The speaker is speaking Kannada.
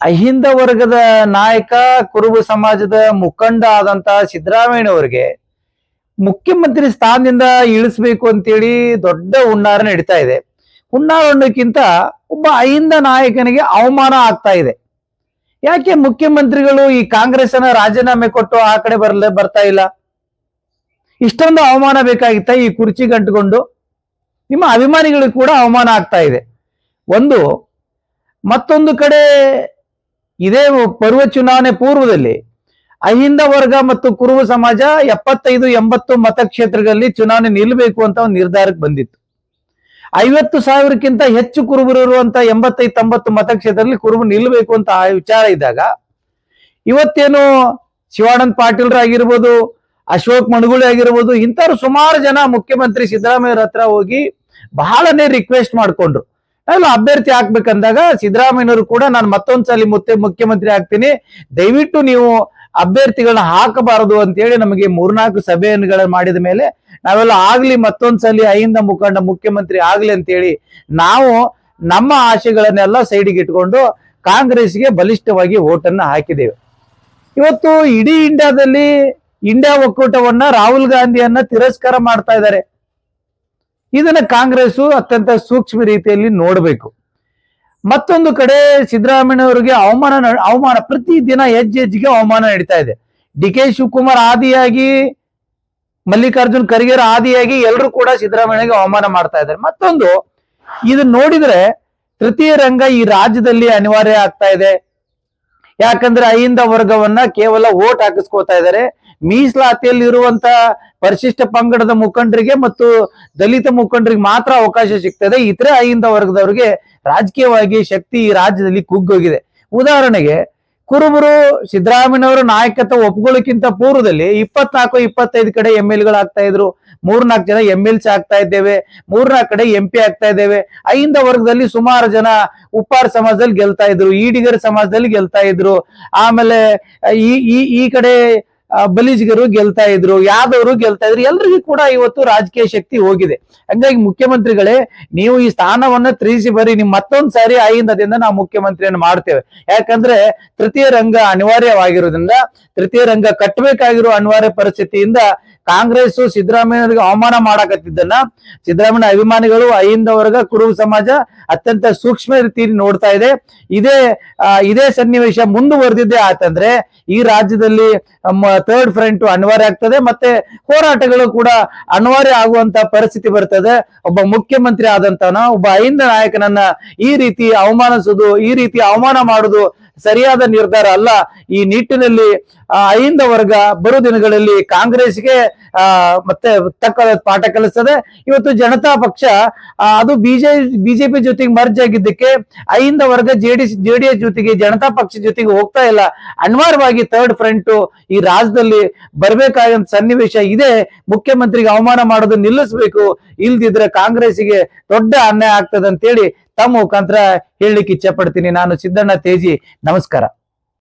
ಅಹಿಂದ ವರ್ಗದ ನಾಯಕ, ಕುರುಬ ಸಮಾಜದ ಮುಖಂಡ ಆದಂತ ಸಿದ್ದರಾಮಯ್ಯನವರಿಗೆ ಮುಖ್ಯಮಂತ್ರಿ ಸ್ಥಾನದಿಂದ ಇಳಿಸ್ಬೇಕು ಅಂತೇಳಿ ದೊಡ್ಡ ಹುನ್ನಾರ ನಡೀತಾ ಇದೆ. ಹುನ್ನಾರ ಅನ್ನೋಕ್ಕಿಂತ ಒಬ್ಬ ಅಹಿಂದ ನಾಯಕನಿಗೆ ಅವಮಾನ ಆಗ್ತಾ ಇದೆ. ಯಾಕೆ ಮುಖ್ಯಮಂತ್ರಿಗಳು ಈ ಕಾಂಗ್ರೆಸ್ನ ರಾಜೀನಾಮೆ ಕೊಟ್ಟು ಆ ಕಡೆ ಬರಲ, ಬರ್ತಾ ಇಲ್ಲ? ಇಷ್ಟೊಂದು ಅವಮಾನ ಬೇಕಾಗಿತ್ತ ಈ ಕುರ್ಚಿ ಗಂಟುಕೊಂಡು ನಿಮ್ಮ ಅಭಿಮಾನಿಗಳಿಗೆ ಕೂಡ ಅವಮಾನ ಆಗ್ತಾ ಇದೆ. ಒಂದು ಮತ್ತೊಂದು ಕಡೆ ಇದೇ ಪರ್ವ ಚುನಾವಣೆ ಪೂರ್ವದಲ್ಲಿ ಅಹಿಂದ ವರ್ಗ ಮತ್ತು ಕುರುಬ ಸಮಾಜ ಎಪ್ಪತ್ತೈದು, ಎಂಬತ್ತು ಮತಕ್ಷೇತ್ರಗಳಲ್ಲಿ ಚುನಾವಣೆ ನಿಲ್ಲಬೇಕು ಅಂತ ಒಂದು ನಿರ್ಧಾರಕ್ಕೆ ಬಂದಿತ್ತು. ಐವತ್ತು ಸಾವಿರಕ್ಕಿಂತ ಹೆಚ್ಚು ಕುರುಬರು ಇರುವಂತ ಎಂಬತ್ತೈದು, ತೊಂಬತ್ತು ಮತಕ್ಷೇತ್ರದಲ್ಲಿ ಕುರುಬು ನಿಲ್ಲಬೇಕು ಅಂತ ಆ ವಿಚಾರ ಇದ್ದಾಗ ಇವತ್ತೇನು ಶಿವಾನಂದ್ ಪಾಟೀಲ್ರ ಆಗಿರ್ಬೋದು, ಅಶೋಕ್ ಮಣಗುಳಿ ಆಗಿರ್ಬೋದು, ಇಂಥವ್ರು ಸುಮಾರು ಜನ ಮುಖ್ಯಮಂತ್ರಿ ಸಿದ್ದರಾಮಯ್ಯರ ಹತ್ರ ಹೋಗಿ ಬಹಳನೇ ರಿಕ್ವೆಸ್ಟ್ ಮಾಡ್ಕೊಂಡ್ರು. ಎಲ್ಲ ಅಭ್ಯರ್ಥಿ ಹಾಕ್ಬೇಕಂದಾಗ ಸಿದ್ದರಾಮಯ್ಯನವರು ಕೂಡ ನಾನು ಮತ್ತೊಂದ್ಸಲಿ ಮತ್ತೆ ಮುಖ್ಯಮಂತ್ರಿ ಆಗ್ತೀನಿ. ದಯವಿಟ್ಟು ನೀವು ಅಭ್ಯರ್ಥಿಗಳನ್ನ ಹಾಕಬಾರದು ಅಂತ ಹೇಳಿ ನಮಗೆ ಮೂರ್ನಾಲ್ಕು ಸಭೆಗಳ ಮಾಡಿದ ಮೇಲೆ ನಾವೆಲ್ಲ ಆಗ್ಲಿ ಮತ್ತೊಂದ್ಸಲಿ ಅಹಿಂದ ಮುಖಂಡ ಮುಖ್ಯಮಂತ್ರಿ ಆಗ್ಲಿ ಅಂತೇಳಿ ನಾವು ನಮ್ಮ ಆಶೆಗಳನ್ನೆಲ್ಲ ಸೈಡಿಗೆ ಇಟ್ಕೊಂಡು ಕಾಂಗ್ರೆಸ್ಗೆ ಬಲಿಷ್ಠವಾಗಿ ಓಟನ್ನ ಹಾಕಿದ್ದೇವೆ. ಇವತ್ತು ಇಡೀ ಇಂಡಿಯಾದಲ್ಲಿ ಇಂಡಿಯಾ ಒಕ್ಕೂಟವನ್ನ ರಾಹುಲ್ ಗಾಂಧಿಯನ್ನ ತಿರಸ್ಕಾರ ಮಾಡ್ತಾ ಇದ್ದಾರೆ. ಇದನ್ನ ಕಾಂಗ್ರೆಸ್ ಅತ್ಯಂತ ಸೂಕ್ಷ್ಮ ರೀತಿಯಲ್ಲಿ ನೋಡಬೇಕು. ಮತ್ತೊಂದು ಕಡೆ ಸಿದ್ದರಾಮಯ್ಯನವರಿಗೆ ಅವಮಾನ ಅವಮಾನ, ಪ್ರತಿ ದಿನ ಹೆಜ್ಜೆ ಹೆಜ್ಜೆಗೆ ಅವಮಾನ ನಡೀತಾ ಇದೆ. ಡಿ ಕೆ ಶಿವಕುಮಾರ್ ಆದಿಯಾಗಿ, ಮಲ್ಲಿಕಾರ್ಜುನ್ ಖರ್ಗೆರ ಆದಿಯಾಗಿ ಎಲ್ಲರೂ ಕೂಡ ಸಿದ್ದರಾಮಯ್ಯಗೆ ಅವಮಾನ ಮಾಡ್ತಾ ಇದ್ದಾರೆ. ಮತ್ತೊಂದು ಇದನ್ನ ನೋಡಿದ್ರೆ ತೃತೀಯ ರಂಗ ಈ ರಾಜ್ಯದಲ್ಲಿ ಅನಿವಾರ್ಯ ಆಗ್ತಾ ಇದೆ. ಯಾಕಂದ್ರೆ ಅಹಿಂದ ವರ್ಗವನ್ನ ಕೇವಲ ಓಟ್ ಹಾಕಿಸ್ಕೋತಾ ಇದ್ದಾರೆ. ಮೀಸಲಾತಿಯಲ್ಲಿ ಇರುವಂತ ಪರಿಶಿಷ್ಟ ಪಂಗಡದ ಮುಖಂಡರಿಗೆ ಮತ್ತು ದಲಿತ ಮುಖಂಡರಿಗೆ ಮಾತ್ರ ಅವಕಾಶ ಸಿಗ್ತದೆ. ಇತರೆ ಅಹಿಂದ ವರ್ಗದವರಿಗೆ ರಾಜಕೀಯವಾಗಿ ಶಕ್ತಿ ಈ ರಾಜ್ಯದಲ್ಲಿ ಕುಗ್ಗೋಗಿದೆ. ಉದಾಹರಣೆಗೆ ಕುರುಬರು, ಸಿದ್ದರಾಮಯ್ಯನವರು ನಾಯಕತ್ವ ಒಪ್ಕೊಳ್ಳೋಕ್ಕಿಂತ ಪೂರ್ವದಲ್ಲಿ ಇಪ್ಪತ್ನಾಲ್ಕು, ಇಪ್ಪತ್ತೈದು ಕಡೆ ಎಂ ಎಲ್ ಆಗ್ತಾ ಇದ್ರು. ಮೂರ್ನಾಲ್ಕು ಜನ ಎಂ ಎಲ್ ಸಿ ಆಗ್ತಾ ಇದ್ದೇವೆ. ಮೂರ್ನಾಲ್ಕು ಕಡೆ ಎಂ ಪಿ ಆಗ್ತಾ ಇದ್ದೇವೆ. ಅಹಿಂದ ವರ್ಗದಲ್ಲಿ ಸುಮಾರು ಜನ ಉಪ್ಪಾರ ಸಮಾಜದಲ್ಲಿ ಗೆಲ್ತಾ ಇದ್ರು. ಈಡಿಗರ ಸಮಾಜದಲ್ಲಿ ಗೆಲ್ತಾ ಇದ್ರು. ಆಮೇಲೆ ಈ ಈ ಈ ಕಡೆ ಬಲಿಜಿಗರು ಗೆಲ್ತಾ ಇದ್ರು, ಯಾದವರು ಗೆಲ್ತಾ ಇದ್ರು, ಎಲ್ರಿಗೂ ಕೂಡ ಇವತ್ತು ರಾಜಕೀಯ ಶಕ್ತಿ ಹೋಗಿದೆ. ಹಂಗಾಗಿ ಮುಖ್ಯಮಂತ್ರಿಗಳೇ, ನೀವು ಈ ಸ್ಥಾನವನ್ನ ತ್ರೀಸಿ ಬರೀ ನಿಮ್ ಮತ್ತೊಂದ್ ಸಾರಿ ಆಯಿಂದದಿಂದ ನಾವು ಮುಖ್ಯಮಂತ್ರಿಯನ್ನು ಮಾಡ್ತೇವೆ. ಯಾಕಂದ್ರೆ ತೃತೀಯ ರಂಗ ಅನಿವಾರ್ಯವಾಗಿರೋದ್ರಿಂದ, ತೃತೀಯ ರಂಗ ಕಟ್ಟಬೇಕಾಗಿರೋ ಅನಿವಾರ್ಯ ಪರಿಸ್ಥಿತಿಯಿಂದ ಕಾಂಗ್ರೆಸ್ ಸಿದ್ದರಾಮಯ್ಯನವರಿಗೆ ಅವಮಾನ ಮಾಡಕತ್ತಿದ್ದನ್ನ, ಸಿದ್ದರಾಮಯ್ಯ ಅಭಿಮಾನಿಗಳು, ಅಹಿಂದ ವರ್ಗ ಕುರುಬ ಸಮಾಜ ಅತ್ಯಂತ ಸೂಕ್ಷ್ಮ ರೀತಿಯಲ್ಲಿ ನೋಡ್ತಾ ಇದೆ. ಇದೇ ಇದೇ ಸನ್ನಿವೇಶ ಮುಂದುವರೆದಿದ್ದೇ ಆತಂದ್ರೆ, ಈ ರಾಜ್ಯದಲ್ಲಿ ಥರ್ಡ್ ಫ್ರಂಟ್ ಅನಿವಾರ್ಯ ಆಗ್ತದೆ, ಮತ್ತೆ ಹೋರಾಟಗಳು ಕೂಡ ಅನಿವಾರ್ಯ ಆಗುವಂತ ಪರಿಸ್ಥಿತಿ ಬರ್ತದೆ. ಒಬ್ಬ ಮುಖ್ಯಮಂತ್ರಿ ಆದಂತನ, ಒಬ್ಬ ಅಹಿಂದ ನಾಯಕನನ್ನ ಈ ರೀತಿ ಅವಮಾನಿಸುದು, ಈ ರೀತಿ ಅವಮಾನ ಮಾಡುದು ಸರಿಯಾದ ನಿರ್ಧಾರ ಅಲ್ಲ. ಈ ನಿಟ್ಟಿನಲ್ಲಿ ಐಂದ ಅಹಿಂದ ವರ್ಗ ಬರು ದಿನಗಳಲ್ಲಿ ಕಾಂಗ್ರೆಸ್ಗೆ ಆ, ಮತ್ತೆ ತಕ್ಕ ಪಾಠ ಕಲಿಸ್ತದೆ. ಇವತ್ತು ಜನತಾ ಪಕ್ಷ ಅದು ಬಿಜೆ, ಬಿಜೆಪಿ ಜೊತೆಗೆ ಮರ್ಜ್ ಆಗಿದ್ದಕ್ಕೆ ಅಹಿಂದ ವರ್ಗ ಜೆಡಿಎಸ್ ಜೆಡಿಎಸ್ ಜೊತೆಗೆ ಜನತಾ ಪಕ್ಷ ಜೊತೆಗೆ ಹೋಗ್ತಾ ಇಲ್ಲ. ಅನಿವಾರ್ಯವಾಗಿ ಥರ್ಡ್ ಫ್ರಂಟ್ ಈ ರಾಜ್ಯದಲ್ಲಿ ಬರ್ಬೇಕಾದಂತ ಸನ್ನಿವೇಶ ಇದೆ, ಮುಖ್ಯಮಂತ್ರಿಗೆ ಅವಮಾನ ಮಾಡೋದು ನಿಲ್ಲಿಸಬೇಕು, ಇಲ್ದಿದ್ರೆ ಕಾಂಗ್ರೆಸ್ಗೆ ದೊಡ್ಡ ಅನ್ಯಾಯ ಆಗ್ತದೆ ಅಂತೇಳಿ ತಮ್ಮ ಮುಖಾಂತರ ಹೇಳಲಿಕ್ಕೆ ಇಚ್ಛೆ ಪಡ್ತೀನಿ. ನಾನು ಸಿದ್ದಣ್ಣ ತೇಜಿ, ನಮಸ್ಕಾರ.